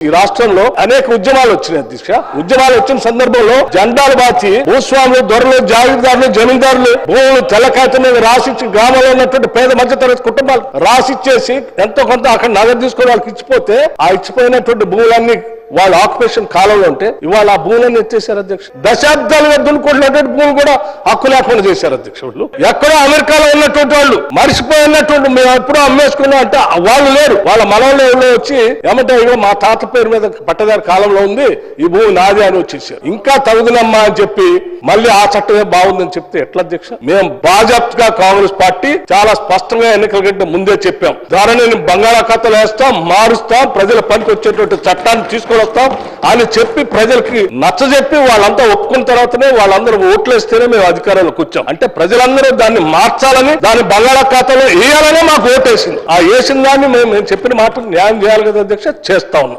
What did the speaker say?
ఈ రాష్ట్రంలో అనేక ఉద్యమాలు వచ్చినాయి అధ్యక్ష ఉద్యమాలు వచ్చిన సందర్భంలో జెండాలు బాచి భూస్వాములు దొరలు జాగీర్దారులు జమీందారులు భూములు తెల్లకాయత మీద రాసిచ్చి గ్రామంలో ఉన్నటువంటి పేద మధ్యతరగతి కుటుంబాలు రాసిచ్చేసి ఎంతో కొంత అక్కడ నగదు తీసుకుని వాళ్ళకి ఇచ్చిపోతే ఆ ఇచ్చిపోయినటువంటి భూములన్నీ వాళ్ళ ఆక్యుపేషన్ కాలంలో ఉంటే ఇవాళ ఆ భూములను ఎత్తేసారు అధ్యక్ష. దశాబ్దాలుగా దున్నుకుంటున్నటువంటి భూములు కూడా హక్కు లేకుండా చేశారు అధ్యక్ష వాళ్ళు. ఎక్కడో అమెరికాలో ఉన్నటువంటి వాళ్ళు మరిచిపోయినటువంటి మేము ఎప్పుడో అమ్మేసుకున్నాం అంటే వాళ్ళు లేరు. వాళ్ళ మనవలు ఎవరో వచ్చి ఏమంటే ఇగో మా తాత పేరు మీద పట్టదారి కాలంలో ఉంది. ఈ భూమి నాది అని వచ్చేసారు. ఇంకా తగుదనమ్మా అని చెప్పి మళ్ళీ ఆ చట్టమే బాగుందని చెప్తే ఎట్లా అధ్యక్ష? మేము బాజాప్తగా కాంగ్రెస్ పార్టీ చాలా స్పష్టంగా ఎన్నికల కంటే ముందే చెప్పాం. ధరని బంగాళాఖాతాలు వేస్తాం మారుస్తాం ప్రజల పనికి వచ్చేటువంటి చట్టాన్ని తీసుకొని వస్తాం అని చెప్పి ప్రజలకి నచ్చజెప్పి వాళ్ళంతా ఒప్పుకున్న తర్వాతనే వాళ్ళందరూ ఓట్లు వేస్తేనే మేము అధికారంలోకి వచ్చాం. అంటే ప్రజలందరూ దాన్ని మార్చాలని దాన్ని బంగాళాఖాతాలో వేయాలనే మాకు ఓటేసింది. ఆ వేసిన దాన్ని మేము మేము చెప్పిన మాటకు న్యాయం చేయాలి కదా అధ్యక్ష? చేస్తా ఉన్నాం.